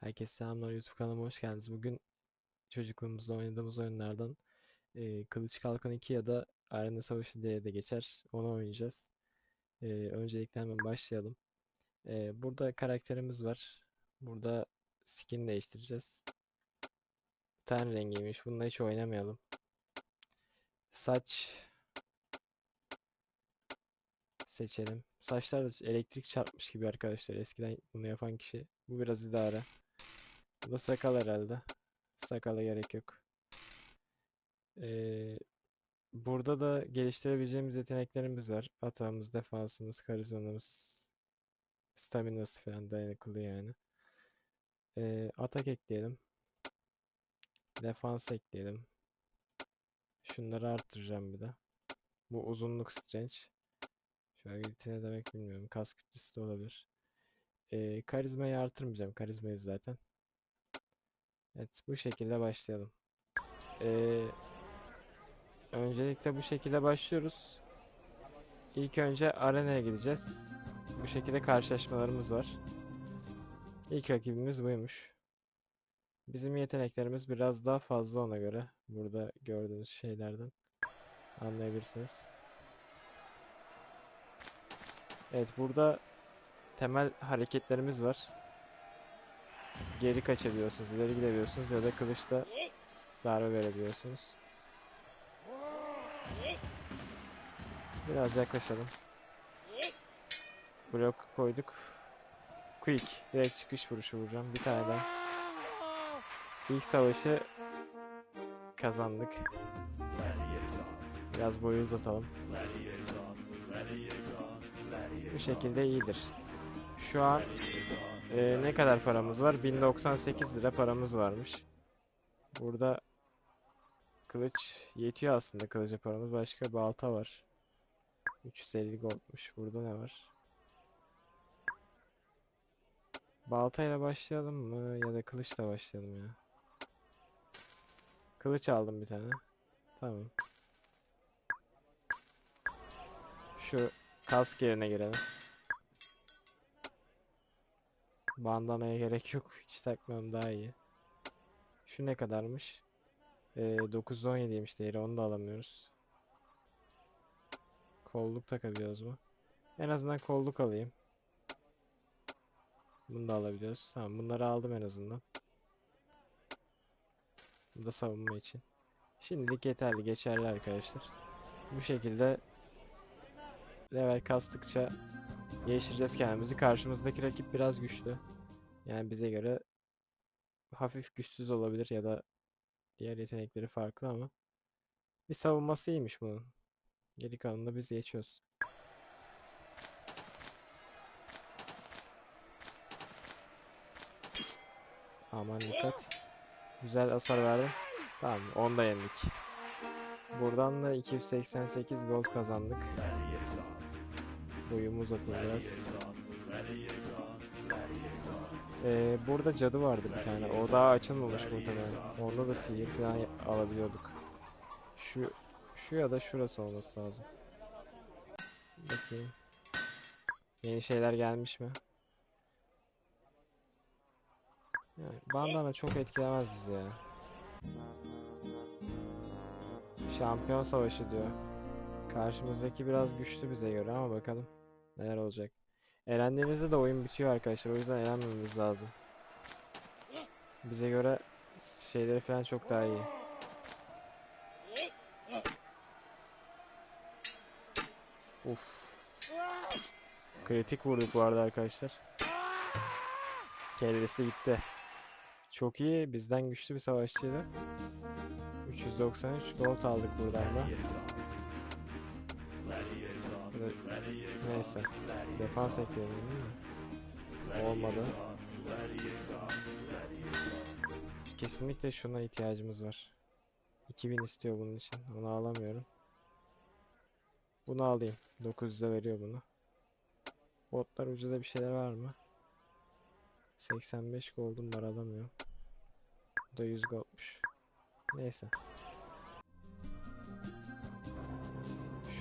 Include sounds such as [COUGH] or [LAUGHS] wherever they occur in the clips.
Herkese selamlar YouTube kanalıma hoş geldiniz. Bugün çocukluğumuzda oynadığımız oyunlardan e, Kılıç Kalkan 2 ya da Arena Savaşı diye de geçer. Onu oynayacağız. E, öncelikle hemen başlayalım. E, burada karakterimiz var. Burada skin değiştireceğiz. Ten rengiymiş. Bununla hiç oynamayalım. Saç seçelim. Saçlar elektrik çarpmış gibi arkadaşlar. Eskiden bunu yapan kişi. Bu biraz idare. Bu da sakal herhalde. Sakala gerek yok. Ee, burada da geliştirebileceğimiz yeteneklerimiz var. Atağımız, defansımız, karizmamız, staminası falan dayanıklı yani. Ee, atak ekleyelim. Defans ekleyelim. Şunları arttıracağım bir de. Bu uzunluk strange. Agility ne demek bilmiyorum. Kas kütlesi de olabilir. Ee, karizmayı artırmayacağım. Karizmayı zaten. Evet bu şekilde başlayalım. Ee, öncelikle bu şekilde başlıyoruz. İlk önce arenaya gideceğiz. Bu şekilde karşılaşmalarımız var. İlk rakibimiz buymuş. Bizim yeteneklerimiz biraz daha fazla ona göre. Burada gördüğünüz şeylerden anlayabilirsiniz. Evet burada temel hareketlerimiz var. Geri kaçabiliyorsunuz, ileri gidebiliyorsunuz ya da kılıçla darbe verebiliyorsunuz. Biraz yaklaşalım. Blok koyduk. Quick, direkt çıkış vuruşu vuracağım. Bir tane daha. İlk savaşı kazandık. Biraz boyu uzatalım. Bu şekilde iyidir. Şu an ee, ne kadar paramız var? 1098 lira paramız varmış. Burada kılıç yetiyor aslında kılıca paramız. Başka balta var. 350 goldmuş. Burada ne var? Baltayla başlayalım mı ya da kılıçla başlayalım ya. Kılıç aldım bir tane. Tamam. Şu kask yerine girelim. Bandanaya gerek yok. [LAUGHS] Hiç takmam daha iyi. Şu ne kadarmış? Ee, 917'ymiş değeri. Onu da alamıyoruz. Kolluk takabiliyoruz mu? En azından kolluk alayım. Bunu da alabiliyoruz. Tamam bunları aldım en azından. Bu da savunma için. Şimdilik yeterli. Geçerli arkadaşlar. Bu şekilde level kastıkça geliştireceğiz kendimizi. Karşımızdaki rakip biraz güçlü. Yani bize göre hafif güçsüz olabilir ya da diğer yetenekleri farklı ama bir savunması iyiymiş bunun. Geri kalanında biz geçiyoruz. Aman dikkat. Güzel hasar verdi. Tamam onu da yendik. Buradan da 288 gold kazandık. Boyumu uzatayım biraz. Ee, burada cadı vardı bir tane. O daha açılmamış muhtemelen. Onda da sihir falan alabiliyorduk. Şu şu ya da şurası olması lazım. Bakayım. Yeni şeyler gelmiş mi? Yani bandana çok etkilemez bizi ya. Şampiyon savaşı diyor. Karşımızdaki biraz güçlü bize göre ama bakalım neler olacak. Elendiğinizde de oyun bitiyor arkadaşlar. O yüzden elenmememiz lazım. Bize göre şeyleri falan çok daha iyi. Uf. Kritik vurduk bu arada arkadaşlar. Kellesi gitti. Çok iyi. Bizden güçlü bir savaşçıydı. 393 gold aldık buradan da. Neyse. Defans ekleyelim değil mi? Olmadı. Kesinlikle şuna ihtiyacımız var. 2000 istiyor bunun için. Onu alamıyorum. Bunu alayım. 900'e veriyor bunu. Botlar ucuza bir şeyler var mı? 85 gold'um var alamıyorum. Bu da 100 goldmuş. Neyse.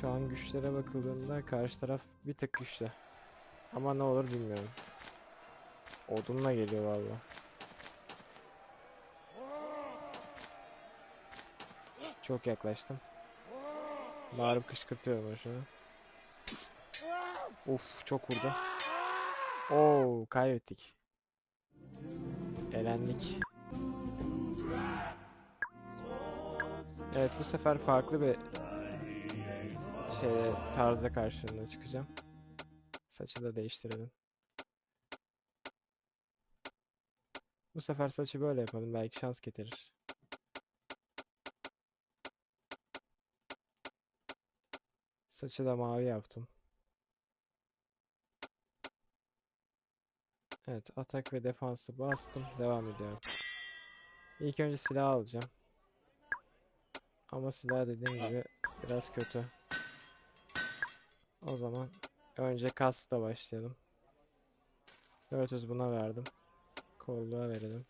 Şu an güçlere bakıldığında karşı taraf bir tık güçlü. Ama ne olur bilmiyorum. Odunla geliyor valla. Çok yaklaştım. Bağırıp kışkırtıyorum aşağı. Uf çok vurdu. Oo kaybettik. Elendik. Evet bu sefer farklı bir şey tarzda karşılığına çıkacağım. Saçı da değiştirelim. Bu sefer saçı böyle yapalım. Belki şans getirir. Saçı da mavi yaptım. Evet, atak ve defansı bastım. Devam ediyorum. İlk önce silah alacağım. Ama silah dediğim gibi biraz kötü. O zaman önce kaskla başlayalım. 400 buna verdim. Kolluğa verelim.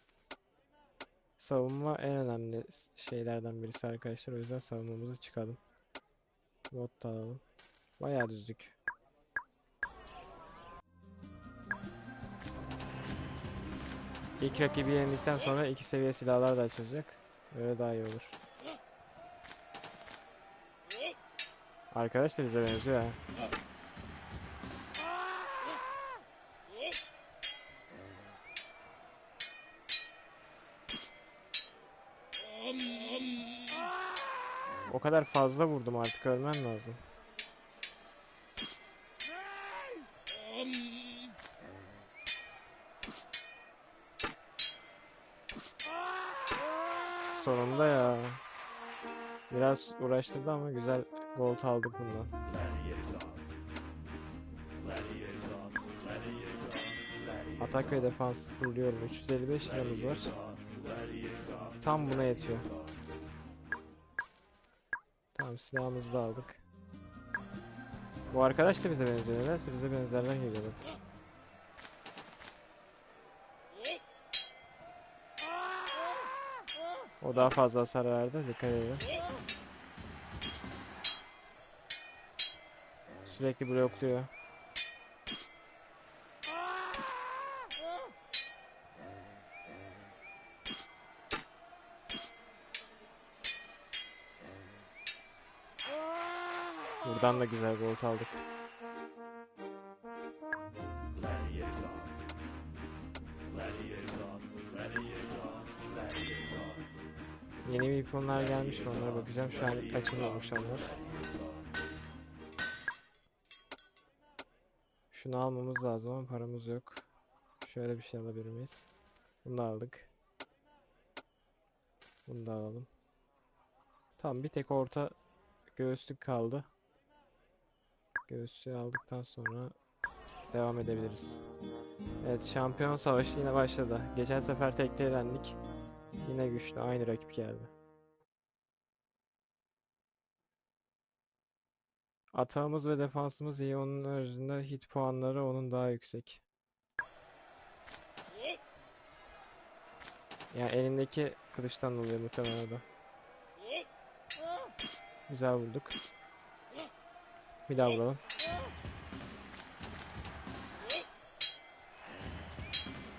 Savunma en önemli şeylerden birisi arkadaşlar. O yüzden savunmamızı çıkalım. Bot da alalım. Bayağı düzdük. İlk rakibi yenildikten sonra iki seviye silahlar da açılacak. Öyle daha iyi olur. Arkadaş da bize benziyor ha. O kadar fazla vurdum artık ölmem lazım. Sonunda ya. Biraz uğraştırdı ama güzel gold aldık bundan. Atak ve defans fulluyorum. 355 liramız var. Tam buna yetiyor. Tamam silahımızı da aldık. Bu arkadaş da bize benziyor. Nedense bize benzerler geliyor bak. O daha fazla hasar verdi. Dikkat edin. Sürekli blokluyor. Buradan da güzel gold aldık. Yeni weaponlar gelmiş mi onlara bakacağım. Şu an açılmamış onlar. Şunu almamız lazım ama paramız yok. Şöyle bir şey alabilir miyiz? Bunu da aldık. Bunu da alalım. Tamam bir tek orta göğüslük kaldı. Göğüslüğü aldıktan sonra devam edebiliriz. Evet şampiyon savaşı yine başladı. Geçen sefer tekte elendik. Yine güçlü aynı rakip geldi. Atağımız ve defansımız iyi. Onun haricinde hit puanları onun daha yüksek. Yani elindeki kılıçtan oluyor muhtemelen da. Güzel vurduk. Bir daha vuralım.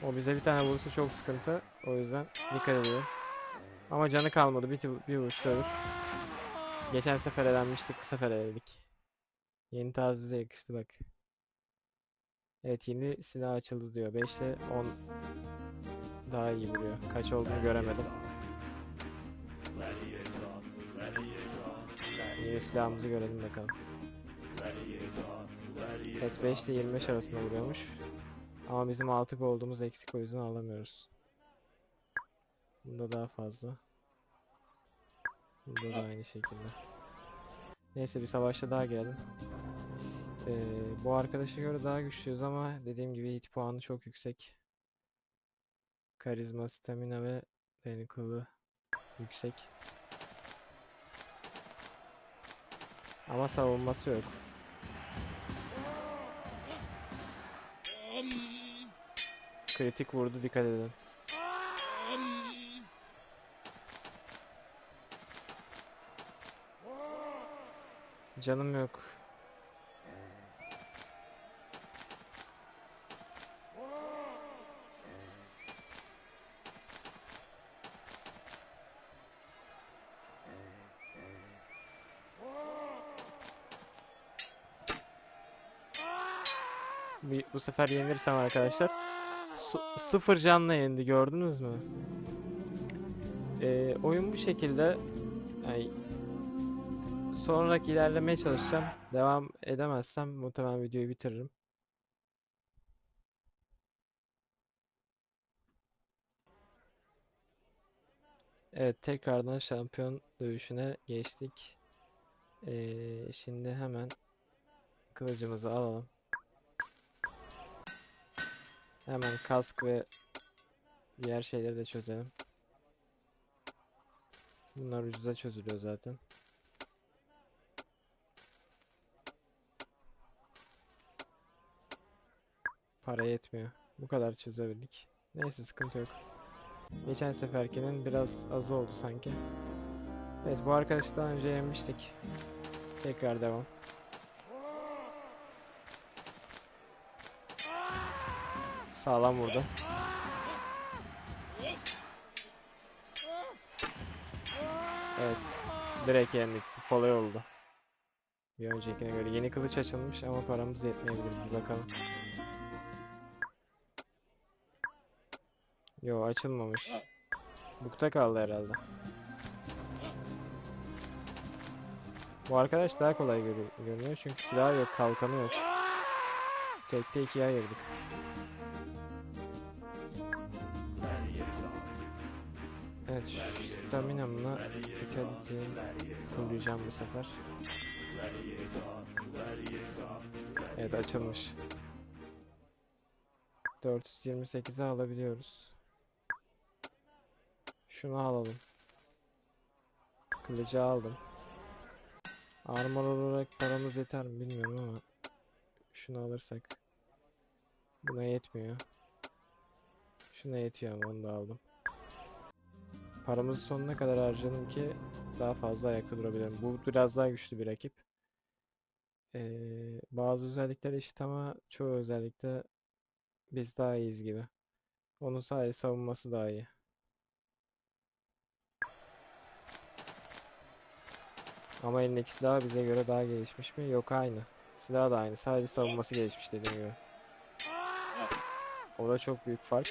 O bize bir tane vurursa çok sıkıntı. O yüzden dikkat edelim. Ama canı kalmadı. Bir, bir vuruşta ölür. Geçen sefer elenmiştik. Bu sefer eledik. Yeni tarz bize yakıştı bak. Evet yeni silah açıldı diyor. 5 ile 10 daha iyi vuruyor. Kaç olduğunu göremedim. Yeni silahımızı görelim bakalım. Evet 5 ile 25 arasında vuruyormuş. Ama bizim 6 olduğumuz eksik o yüzden alamıyoruz. Bunda daha fazla. Bunda da aynı şekilde. Neyse bir savaşta daha gelelim. Ee, bu arkadaşa göre daha güçlüyüz ama dediğim gibi hit puanı çok yüksek. Karizma, stamina ve dayanıklılığı yüksek. Ama savunması yok. Kritik vurdu dikkat edin. Canım yok. Bu, sefer yenilirsem arkadaşlar. Su- sıfır canla yendi gördünüz mü? Ee, oyun bu şekilde. Yani sonra ilerlemeye çalışacağım. Devam edemezsem muhtemelen videoyu bitiririm. Evet tekrardan şampiyon dövüşüne geçtik. Ee, şimdi hemen kılıcımızı alalım. Hemen kask ve diğer şeyleri de çözelim. Bunlar ucuza çözülüyor zaten. Para yetmiyor. Bu kadar çözebildik. Neyse sıkıntı yok. Geçen seferkinin biraz azı oldu sanki. Evet bu arkadaşı daha önce yenmiştik. Tekrar devam. Sağlam vurdu. Evet. Direkt yendik. Kolay oldu. Bir öncekine göre. Yeni kılıç açılmış ama paramız yetmeyebilir. Bir bakalım. Yo açılmamış. Bukta kaldı herhalde. Bu arkadaş daha kolay görü- görünüyor çünkü silah yok, kalkanı yok. Tekte ikiye ayırdık. Evet, şu staminamla vitality'yi fullleyeceğim bu sefer. Evet açılmış. 428'e alabiliyoruz. Şunu alalım. Kılıcı aldım. Armor olarak paramız yeter mi bilmiyorum ama şunu alırsak buna yetmiyor. Şuna yetiyor ama onu da aldım. Paramızı sonuna kadar harcadım ki daha fazla ayakta durabilirim. Bu biraz daha güçlü bir rakip. Ee, bazı özellikler eşit ama çoğu özellikte biz daha iyiyiz gibi. Onun sadece savunması daha iyi. Ama elindeki silah bize göre daha gelişmiş mi? Yok aynı. Silah da aynı. Sadece savunması gelişmiş dediğim gibi. O da çok büyük fark.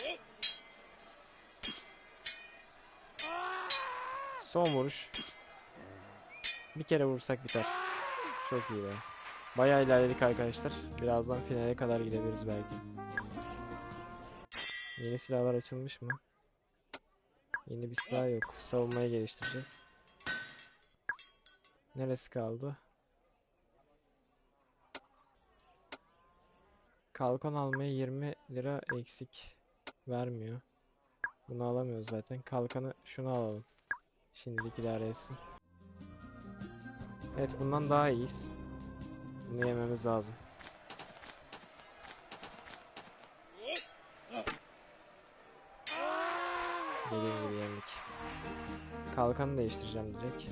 Son vuruş. Bir kere vursak biter. Çok iyi be. Bayağı ilerledik arkadaşlar. Birazdan finale kadar gidebiliriz belki. Yeni silahlar açılmış mı? Yeni bir silah yok. Savunmayı geliştireceğiz. Neresi kaldı? Kalkan almaya 20 lira eksik vermiyor. Bunu alamıyoruz zaten. Kalkanı şunu alalım. Şimdilik idare etsin. Evet bundan daha iyiyiz. Bunu yememiz lazım. Dediğim gibi yendik. Kalkanı değiştireceğim direkt.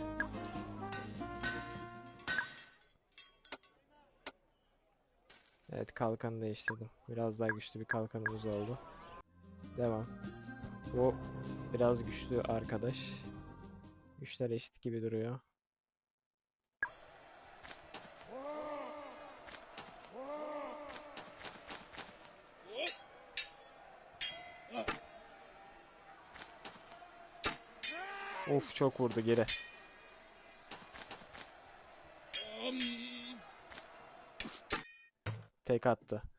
Evet kalkanı değiştirdim. Biraz daha güçlü bir kalkanımız oldu. Devam. O biraz güçlü arkadaş. Güçler eşit gibi duruyor. Of çok vurdu geri. Tek attı.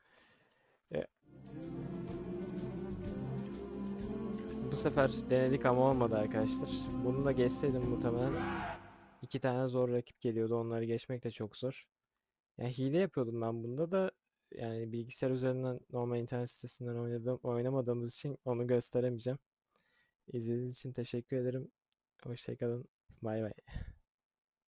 Bu sefer denedik ama olmadı arkadaşlar. Bunu da geçseydim muhtemelen iki tane zor rakip geliyordu. Onları geçmek de çok zor. Yani hile yapıyordum ben bunda da yani bilgisayar üzerinden normal internet sitesinden oynadım, oynamadığımız için onu gösteremeyeceğim. İzlediğiniz için teşekkür ederim. Hoşçakalın. Bay bay.